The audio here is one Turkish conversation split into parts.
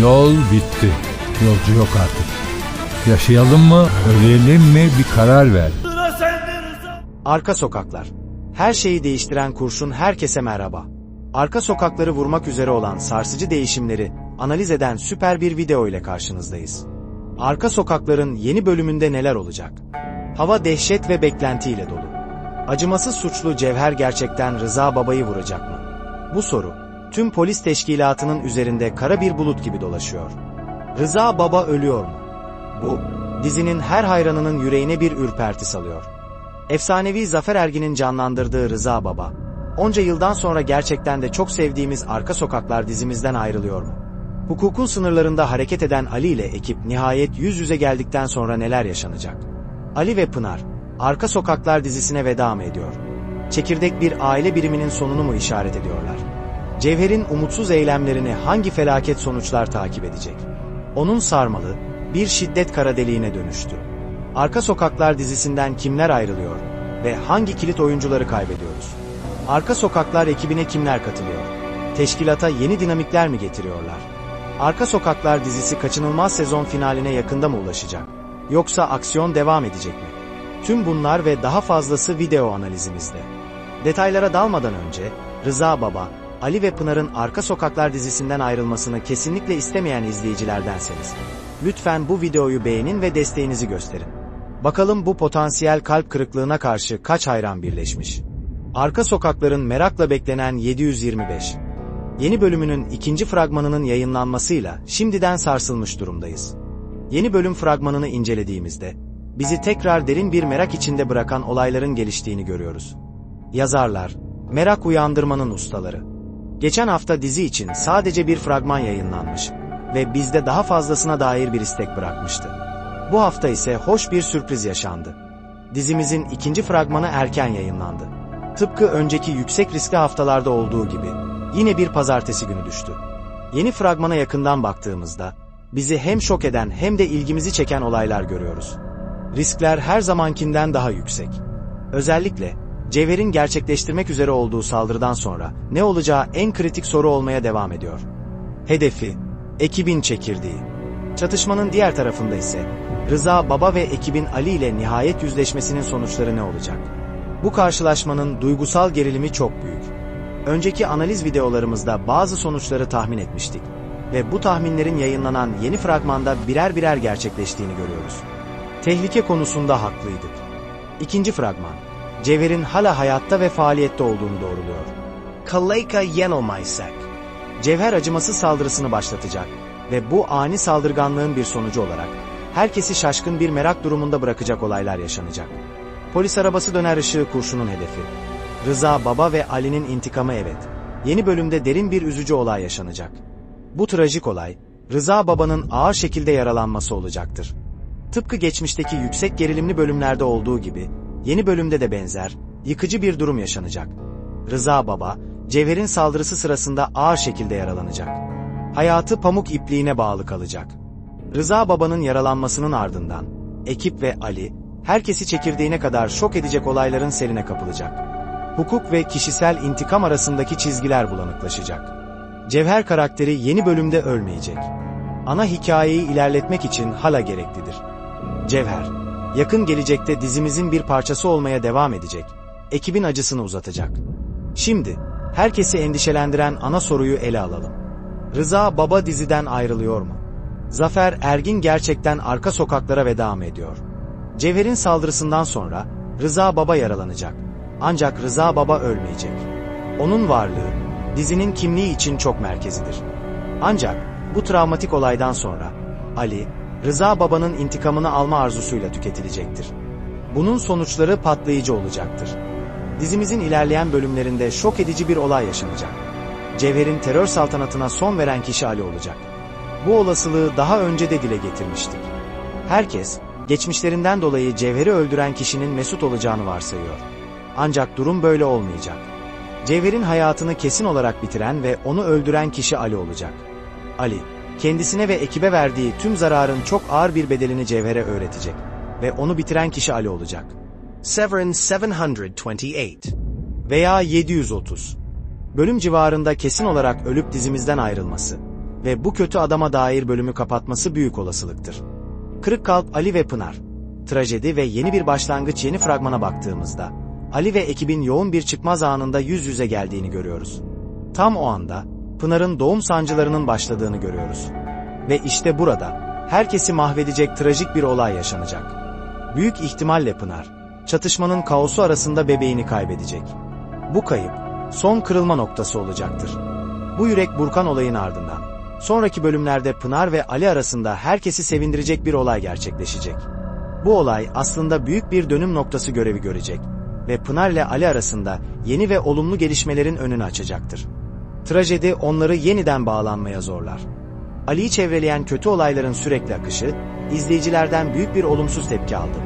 Yol bitti. Yolcu yok artık. Yaşayalım mı, ölelim mi bir karar ver. Arka sokaklar. Her şeyi değiştiren kurşun herkese merhaba. Arka sokakları vurmak üzere olan sarsıcı değişimleri analiz eden süper bir video ile karşınızdayız. Arka sokakların yeni bölümünde neler olacak? Hava dehşet ve beklentiyle dolu. Acımasız suçlu Cevher gerçekten Rıza Baba'yı vuracak mı? Bu soru, tüm polis teşkilatının üzerinde kara bir bulut gibi dolaşıyor. Rıza Baba ölüyor mu? Bu, dizinin her hayranının yüreğine bir ürperti salıyor. Efsanevi Zafer Ergin'in canlandırdığı Rıza Baba, onca yıldan sonra gerçekten de çok sevdiğimiz Arka Sokaklar dizimizden ayrılıyor mu? Hukukun sınırlarında hareket eden Ali ile ekip nihayet yüz yüze geldikten sonra neler yaşanacak? Ali ve Pınar, Arka Sokaklar dizisine veda mı ediyor? Çekirdek bir aile biriminin sonunu mu işaret ediyorlar? Cevher'in umutsuz eylemlerini hangi felaket sonuçlar takip edecek? Onun sarmalı, bir şiddet kara deliğine dönüştü. Arka Sokaklar dizisinden kimler ayrılıyor ve hangi kilit oyuncuları kaybediyoruz? Arka Sokaklar ekibine kimler katılıyor? Teşkilata yeni dinamikler mi getiriyorlar? Arka Sokaklar dizisi kaçınılmaz sezon finaline yakında mı ulaşacak? Yoksa aksiyon devam edecek mi? Tüm bunlar ve daha fazlası video analizimizde. Detaylara dalmadan önce, Rıza Baba, Ali ve Pınar'ın Arka Sokaklar dizisinden ayrılmasını kesinlikle istemeyen izleyicilerdenseniz, lütfen bu videoyu beğenin ve desteğinizi gösterin. Bakalım bu potansiyel kalp kırıklığına karşı kaç hayran birleşmiş. Arka Sokakların merakla beklenen 725. Yeni bölümünün ikinci fragmanının yayınlanmasıyla şimdiden sarsılmış durumdayız. Yeni bölüm fragmanını incelediğimizde, bizi tekrar derin bir merak içinde bırakan olayların geliştiğini görüyoruz. Yazarlar, merak uyandırmanın ustaları. Geçen hafta dizi için sadece bir fragman yayınlanmış ve bizde daha fazlasına dair bir istek bırakmıştı. Bu hafta ise hoş bir sürpriz yaşandı. Dizimizin ikinci fragmanı erken yayınlandı. Tıpkı önceki yüksek riskli haftalarda olduğu gibi yine bir pazartesi günü düştü. Yeni fragmana yakından baktığımızda bizi hem şok eden hem de ilgimizi çeken olaylar görüyoruz. Riskler her zamankinden daha yüksek. Özellikle Cevher'in gerçekleştirmek üzere olduğu saldırıdan sonra ne olacağı en kritik soru olmaya devam ediyor. Hedefi, ekibin çekirdeği. Çatışmanın diğer tarafında ise Rıza Baba ve ekibin Ali ile nihayet yüzleşmesinin sonuçları ne olacak? Bu karşılaşmanın duygusal gerilimi çok büyük. Önceki analiz videolarımızda bazı sonuçları tahmin etmiştik ve bu tahminlerin yayınlanan yeni fragmanda birer birer gerçekleştiğini görüyoruz. Tehlike konusunda haklıydık. İkinci fragman, Cevher'in hala hayatta ve faaliyette olduğunu doğruluyor. Kaleyka yanılmaysak. Cevher acımasız saldırısını başlatacak ve bu ani saldırganlığın bir sonucu olarak herkesi şaşkın bir merak durumunda bırakacak olaylar yaşanacak. Polis arabası döner ışığı kurşunun hedefi. Rıza Baba ve Ali'nin intikamı evet. Yeni bölümde derin bir üzücü olay yaşanacak. Bu trajik olay, Rıza Baba'nın ağır şekilde yaralanması olacaktır. Tıpkı geçmişteki yüksek gerilimli bölümlerde olduğu gibi, yeni bölümde de benzer, yıkıcı bir durum yaşanacak. Rıza Baba, Cevher'in saldırısı sırasında ağır şekilde yaralanacak. Hayatı pamuk ipliğine bağlı kalacak. Rıza Baba'nın yaralanmasının ardından, ekip ve Ali, herkesi çekirdeğine kadar şok edecek olayların seline kapılacak. Hukuk ve kişisel intikam arasındaki çizgiler bulanıklaşacak. Cevher karakteri yeni bölümde ölmeyecek. Ana hikayeyi ilerletmek için hala gereklidir. Cevher, yakın gelecekte dizimizin bir parçası olmaya devam edecek. Ekibin acısını uzatacak. Şimdi, herkesi endişelendiren ana soruyu ele alalım. Rıza Baba diziden ayrılıyor mu? Zafer Ergin gerçekten arka sokaklara veda mı ediyor? Cevher'in saldırısından sonra Rıza Baba yaralanacak. Ancak Rıza Baba ölmeyecek. Onun varlığı dizinin kimliği için çok merkezidir. Ancak bu travmatik olaydan sonra Ali, Rıza Baba'nın intikamını alma arzusuyla tüketilecektir. Bunun sonuçları patlayıcı olacaktır. Dizimizin ilerleyen bölümlerinde şok edici bir olay yaşanacak. Cevher'in terör saltanatına son veren kişi Ali olacak. Bu olasılığı daha önce de dile getirmiştik. Herkes, geçmişlerinden dolayı Cevher'i öldüren kişinin Mesut olacağını varsayıyor. Ancak durum böyle olmayacak. Cevher'in hayatını kesin olarak bitiren ve onu öldüren kişi Ali olacak. Ali, kendisine ve ekibe verdiği tüm zararın çok ağır bir bedelini Cevher'e öğretecek ve onu bitiren kişi Ali olacak. Severin 728 veya 730. Bölüm civarında kesin olarak ölüp dizimizden ayrılması ve bu kötü adama dair bölümü kapatması büyük olasılıktır. Kırık Kalp Ali ve Pınar. Trajedi ve yeni bir başlangıç yeni fragmana baktığımızda, Ali ve ekibin yoğun bir çıkmaz anında yüz yüze geldiğini görüyoruz. Tam o anda, Pınar'ın doğum sancılarının başladığını görüyoruz. Ve işte burada, herkesi mahvedecek trajik bir olay yaşanacak. Büyük ihtimalle Pınar, çatışmanın kaosu arasında bebeğini kaybedecek. Bu kayıp, son kırılma noktası olacaktır. Bu yürek burkan olayın ardından, sonraki bölümlerde Pınar ve Ali arasında herkesi sevindirecek bir olay gerçekleşecek. Bu olay aslında büyük bir dönüm noktası görevi görecek ve Pınar ile Ali arasında yeni ve olumlu gelişmelerin önünü açacaktır. Trajedi onları yeniden bağlanmaya zorlar. Ali'yi çevreleyen kötü olayların sürekli akışı, izleyicilerden büyük bir olumsuz tepki aldı.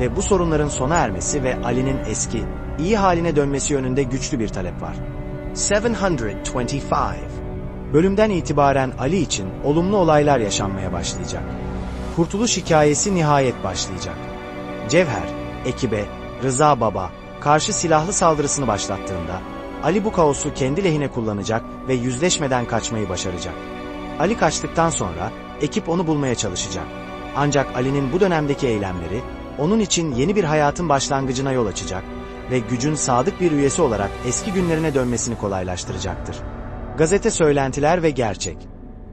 Ve bu sorunların sona ermesi ve Ali'nin eski, iyi haline dönmesi yönünde güçlü bir talep var. 725 Bölümden itibaren Ali için olumlu olaylar yaşanmaya başlayacak. Kurtuluş hikayesi nihayet başlayacak. Cevher, ekibe, Rıza Baba, karşı silahlı saldırısını başlattığında, Ali bu kaosu kendi lehine kullanacak ve yüzleşmeden kaçmayı başaracak. Ali kaçtıktan sonra, ekip onu bulmaya çalışacak. Ancak Ali'nin bu dönemdeki eylemleri, onun için yeni bir hayatın başlangıcına yol açacak ve gücün sadık bir üyesi olarak eski günlerine dönmesini kolaylaştıracaktır. Gazete söylentiler ve gerçek.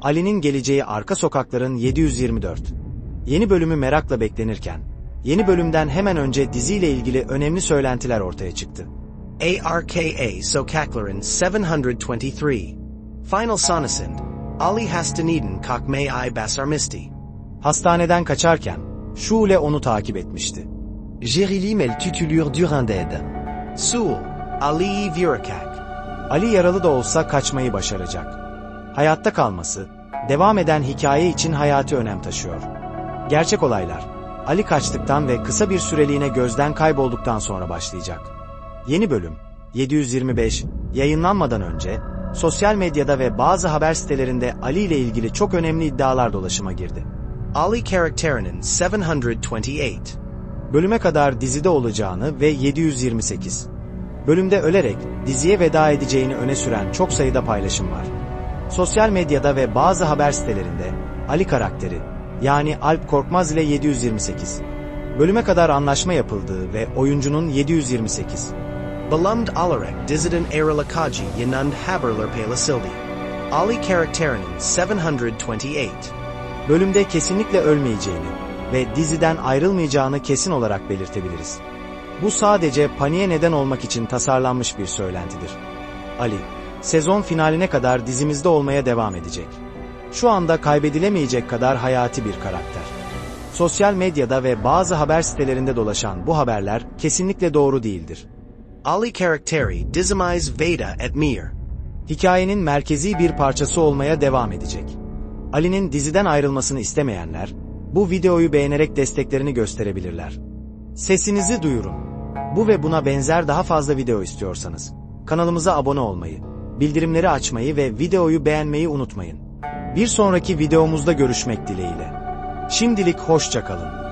Ali'nin geleceği arka sokakların 724. Yeni bölümü merakla beklenirken, yeni bölümden hemen önce diziyle ilgili önemli söylentiler ortaya çıktı. ARKA Sokakların 723. Final sonasında Ali Hastaneden Kakmay I Basarmisti. Hastaneden kaçarken, Şule onu takip etmişti. Jerilim el tutulur Duranded. Sul, Ali Virakak. Ali yaralı da olsa kaçmayı başaracak. Hayatta kalması, devam eden hikaye için hayati önem taşıyor. Gerçek olaylar, Ali kaçtıktan ve kısa bir süreliğine gözden kaybolduktan sonra başlayacak. Yeni bölüm, 725, yayınlanmadan önce, sosyal medyada ve bazı haber sitelerinde Ali ile ilgili çok önemli iddialar dolaşıma girdi. Ali karakterinin 728. Bölüme kadar dizide olacağını ve 728. Bölümde ölerek diziye veda edeceğini öne süren çok sayıda paylaşım var. Sosyal medyada ve bazı haber sitelerinde Ali karakteri yani Alp Korkmaz ile 728. Bölüme kadar anlaşma yapıldığı ve oyuncunun 728. Belumed Alarek diziden Aeralakaji Yanund Haberler Palasildi. Ali karakterinin 728. Bölümde kesinlikle ölmeyeceğini ve diziden ayrılmayacağını kesin olarak belirtebiliriz. Bu sadece paniğe neden olmak için tasarlanmış bir söylentidir. Ali, sezon finaline kadar dizimizde olmaya devam edecek. Şu anda kaybedilemeyecek kadar hayati bir karakter. Sosyal medyada ve bazı haber sitelerinde dolaşan bu haberler kesinlikle doğru değildir. Ali karakteri dizimiz Veda et Mir. Hikayenin merkezi bir parçası olmaya devam edecek. Ali'nin diziden ayrılmasını istemeyenler, bu videoyu beğenerek desteklerini gösterebilirler. Sesinizi duyurun. Bu ve buna benzer daha fazla video istiyorsanız, kanalımıza abone olmayı, bildirimleri açmayı ve videoyu beğenmeyi unutmayın. Bir sonraki videomuzda görüşmek dileğiyle. Şimdilik hoşça kalın.